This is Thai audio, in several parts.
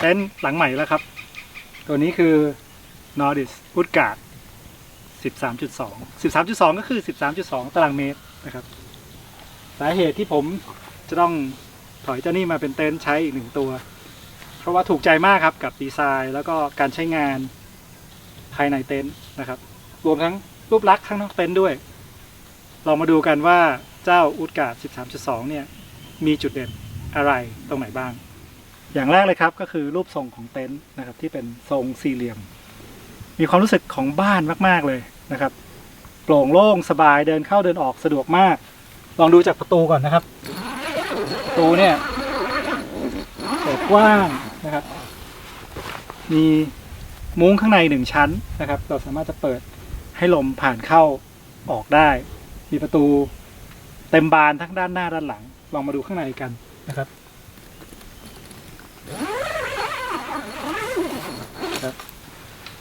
เต็นท์หลังใหม่แล้วครับ ตัวนี้คือ Nordic w o o d g u a r d 13.2 13.2 ก็คือ 13.2 ตารางเมตรนะครับ สาเหตุที่ผมจะต้องถอยเจ้านี่มาเป็นเต็นท์ใช้อีกหนึ่งตัว เพราะว่าถูกใจมากครับกับดีไซน์แล้วก็การใช้งานภายในเต็นท์นะครับ รวมทั้งรูปลักษณ์ข้างนอกเต็นท์ด้วย เรามาดูกันว่าเจ้าอุดการ์ด13.2 เนี่ย มีจุดเด่นอะไรตรงไหนบ้าง อย่างแรกเลยครับก็คือรูปทรงของเต็นท์นะครับ ที่เป็นทรงสี่เหลี่ยม มีความรู้สึกของบ้านมากๆเลยนะครับโปร่งโล่งสบายเดินเข้าเดินออกสะดวกมาก ลองดูจากประตูก่อนนะครับประตูเนี่ยเปิดกว้างนะครับ มีมุ้งข้างในหนึ่งชั้นนะครับ เราสามารถจะเปิดให้ลมผ่านเข้าออกได้ มีประตูเต็มบานทั้งด้านหน้าด้านหลัง ลองมาดูข้างในกันนะครับครับ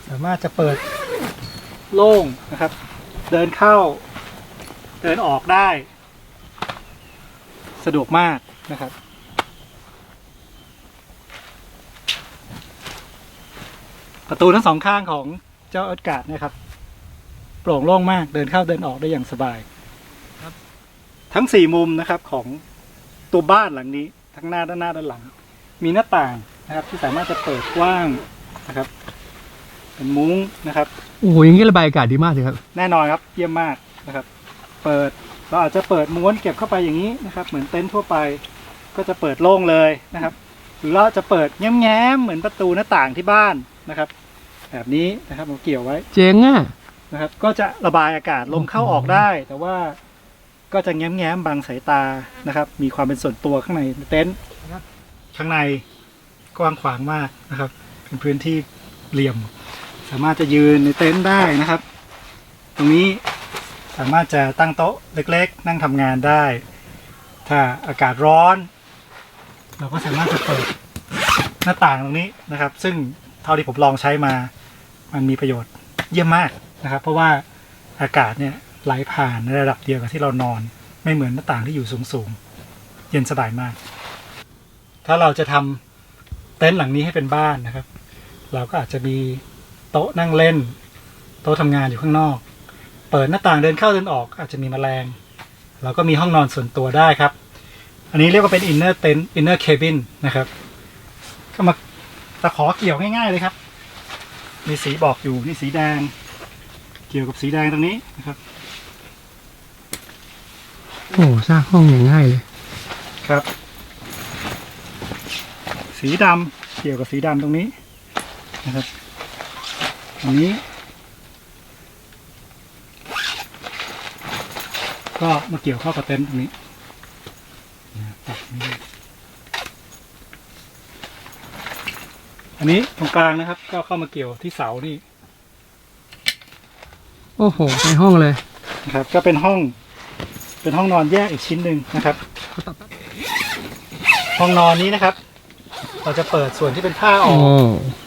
สามารถจะเปิดโล่งนะครับ เดินเข้า เดินออกได้ สะดวกมากนะครับ ประตูทั้งสองข้างของเจ้าอากาศนะครับ โปร่งโล่งมากเดินเข้าเดินออกได้อย่างสบายทั้งสี่มุมนะครับของตัวบ้านหลังนี้ ทั้งหน้าด้านหน้าด้านหลัง มีหน้าต่างนะครับที่สามารถจะเปิดกว้างนะครับ เป็นมุ้งนะครับโอ้โหอย่างนี้ระบายอากาศดีมากเลยครับ แน่นอนครับเยี่ยมมากนะครับ เปิดเราอาจจะเปิดม้วนเก็บเข้าไปอย่างนี้นะครับ เหมือนเต็นท์ทั่วไป ก็จะเปิดโล่งเลยนะครับ หรือเราจะเปิดแง้มๆเหมือนประตูหน้าต่างที่บ้านนะครับ แบบนี้นะครับเราเกี่ยวไว้เจ๋งอะนะครับ ก็จะระบายอากาศลมเข้าออกได้ แต่ว่าก็จะแง้มๆบังสายตานะครับ มีความเป็นส่วนตัวข้างในเต็นท์ข้างในกว้างขวางมากนะครับ เป็นพื้นที่เหลี่ยม สามารถจะยืนในเต็นท์ได้นะครับ ตรงนี้สามารถจะตั้งโต๊ะเล็กๆ นั่งทำงานได้ ถ้าอากาศร้อน เราก็สามารถจะเปิดหน้าต่างตรงนี้นะครับ ซึ่งเท่าที่ผมลองใช้มา มันมีประโยชน์เยี่ยมมากนะครับ เพราะว่าอากาศเนี่ยไหลผ่านในระดับเดียวกับที่เรานอน ไม่เหมือนหน้าต่างที่อยู่สูงๆ เย็นสบายมาก ถ้าเราจะทำเต็นท์หลังนี้ให้เป็นบ้านนะครับ เราก็อาจจะมี โต๊ะนั่งเล่น โต๊ะทำงานอยู่ข้างนอก เปิดหน้าต่างเดินเข้าเดินออกอาจจะมีแมลงเราก็มีห้องนอนส่วนตัวได้ครับ อันนี้เรียกว่าเป็น inner tent inner cabin นะครับ ก็มาตะขอเกี่ยวง่ายๆเลยครับ มีสีบอกอยู่นี่สีแดง เกี่ยวกับสีแดงตรงนี้นะครับ โอ้สร้างห้องอย่างง่ายเลยครับ สีดำเกี่ยวกับสีดำตรงนี้นะครับ อันนี้ ก็มาเกี่ยวเข้ากับเต็นท์ตรงนี้นะครับนี่อันนี้ตรงกลางนะครับ ก็เข้ามาเกี่ยวที่เสานี่ โอ้โหในห้องเลยนะครับ ก็เป็นห้อง เป็นห้องนอนแยกอีกชิ้นหนึ่งนะครับ ห้องนอนนี้นะครับ เราจะเปิดส่วนที่เป็นผ้าอโอ้อก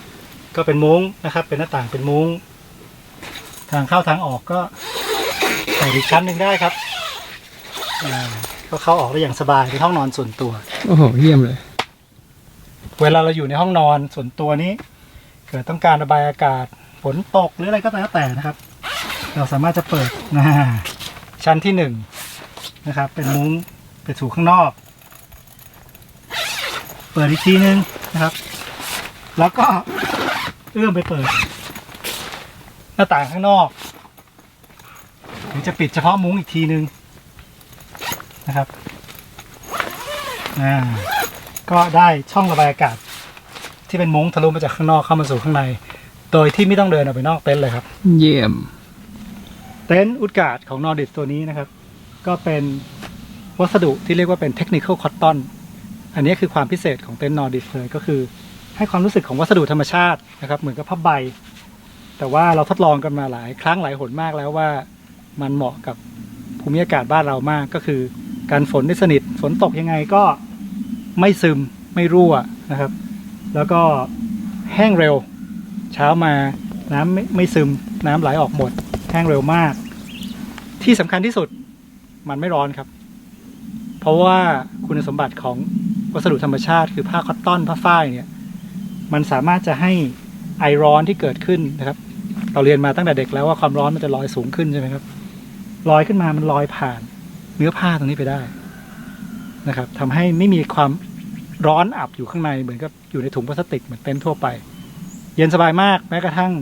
ก็เป็นมุ้งนะครับ เป็นหน้าต่างเป็นมุ้ง ทางเข้าทางออกก็ใส่อีกชั้นหนึ่งได้ครับอ่าก็เข้าออกได้อย่างสบายเป็นห้องนอนส่วนตัว โอ้โหเยี่ยมเลย เวลาเราอยู่ในห้องนอนส่วนตัวนี้ เกิดต้องการระบายอากาศฝนตกหรืออะไรก็แล้วแต่นะครับ เราสามารถจะเปิดนะชั้นที่หนึ่งนะครับ เป็นมุ้งไปสู่ข้างนอก เปิดอีกทีนึงนะครับ แล้วก็ เอื้อมไปเปิด หน้าต่างข้างนอกหรือจะปิดเฉพาะมุ้งอีกทีนึงนะครับอ่าก็ได้ช่องระบายอากาศ ที่เป็นมุ้งทะลุมาจากข้างนอกเข้ามาสู่ข้างใน โดยที่ไม่ต้องเดินออกไปนอกเต็นท์เลยครับ เยี่ยม เต็นท์อุดการ์ดของนอร์ดิตัวนี้นะครับ ก็เป็นวัสดุที่เรียกว่าเป็นเทคนิคอลคอตตอนอันนี้คือความพิเศษของเต็นท์นอร์ดิเลยก็คือ ให้ความรู้สึกของวัสดุธรรมชาตินะครับ เหมือนกับผ้าใบ แต่ว่าเราทดลองกันมาหลายครั้งหลายหนมากแล้วว่ามันเหมาะกับภูมิอากาศบ้านเรามากก็คือ การฝนได้สนิทฝนตกยังไงก็ไม่ซึมไม่รั่วนะครับ แล้วก็แห้งเร็ว เช้ามาน้ำไม่ไม่ซึมน้ำไหลออกหมด แห้งเร็วมาก ที่สำคัญที่สุดมันไม่ร้อนครับ เพราะว่าคุณสมบัติของวัสดุธรรมชาติ คือผ้าคอตตอนผ้าฝ้ายเนี่ย มันสามารถจะให้ไอร้อนที่เกิดขึ้นนะครับ เราเรียนมาตั้งแต่เด็กแล้วว่าความร้อนมันจะลอยสูงขึ้นใช่ไหมครับลอยขึ้นมามันลอยผ่าน เนื้อผ้าตรงนี้ไปได้นะครับทำให้ไม่มีความร้อนอับอยู่ข้างในเหมือนกับอยู่ในถุงพลาสติกเหมือนเต็นท์ทั่วไป เย็นสบายมากแม้กระทั่ง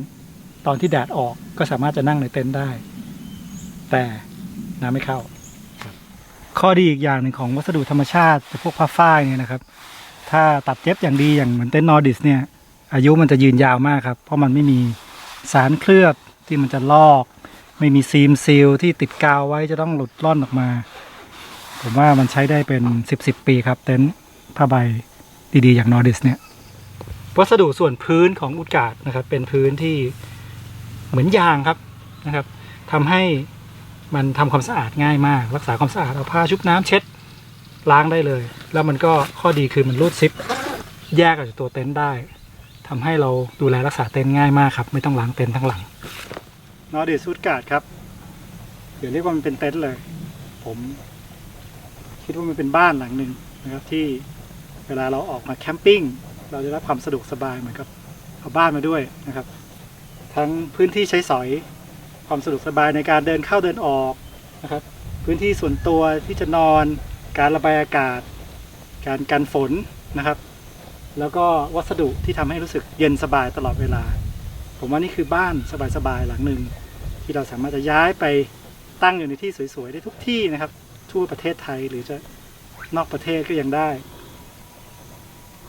ตอนที่แดดออกก็สามารถจะนั่งในเต็นท์ได้ แต่น้ำไม่เข้า ข้อดีอีกอย่างหนึ่งของวัสดุธรรมชาติพวกผ้าฝ้ายเนี่ยนะครับ ถ้าตัดเย็บอย่างดีอย่างเหมือนเต็นท์นอร์ดิสเนี่ยอายุมันจะยืนยาวมากครับ เพราะมันไม่มีสารเคลือบที่มันจะลอก ไม่มีซีมซีลที่ติดกาวไว้จะต้องหลุดล่อนออกมา ผมว่ามันใช้ได้เป็นสิบสิบปีครับ เต็นท์ผ้าใบดีๆ อย่างนอร์ดิสเนี่ยวัสดุส่วนพื้นของอุดกาดนะครับ เป็นพื้นที่เหมือนยางครับนะครับทำให้มันทำความสะอาดง่ายมาก รักษาความสะอาดเอาผ้าชุบน้ำเช็ด ล้างได้เลย แล้วมันก็ข้อดีคือมันรูดซิป แยกออกจากตัวเต็นท์ได้ทำให้เราดูแลรักษาเต็นท์ง่ายมากครับ ไม่ต้องล้างเต็นท์ทั้งหลังนอร์ดิสอุดการ์ดครับเดี๋ยวเรียกว่ามันเป็นเต็นท์เลย ผมคิดว่ามันเป็นบ้านหลังหนึ่งนะครับที่เวลาเราออกมาแคมปิ้งเราจะรับความสะดวกสบายเหมือนกับเอาบ้านมาด้วยนะครับ ทั้งพื้นที่ใช้สอยความสะดวกสบายในการเดินเข้าเดินออกนะครับ พื้นที่ส่วนตัวที่จะนอน การระบายอากาศ การกันฝนนะครับ แล้วก็วัสดุที่ทำให้รู้สึกเย็นสบายตลอดเวลา ผมว่านี่คือบ้านสบายๆหลังหนึ่ง ที่เราสามารถจะย้ายไปตั้งอยู่ในที่สวยๆ ได้ทุกที่นะครับ ทั่วประเทศไทยหรือจะนอกประเทศก็ยังได้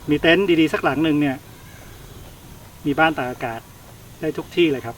มีเต็นท์ดีๆ สักหลังหนึ่งเนี่ย มีบ้านตากอากาศได้ทุกที่เลยครับ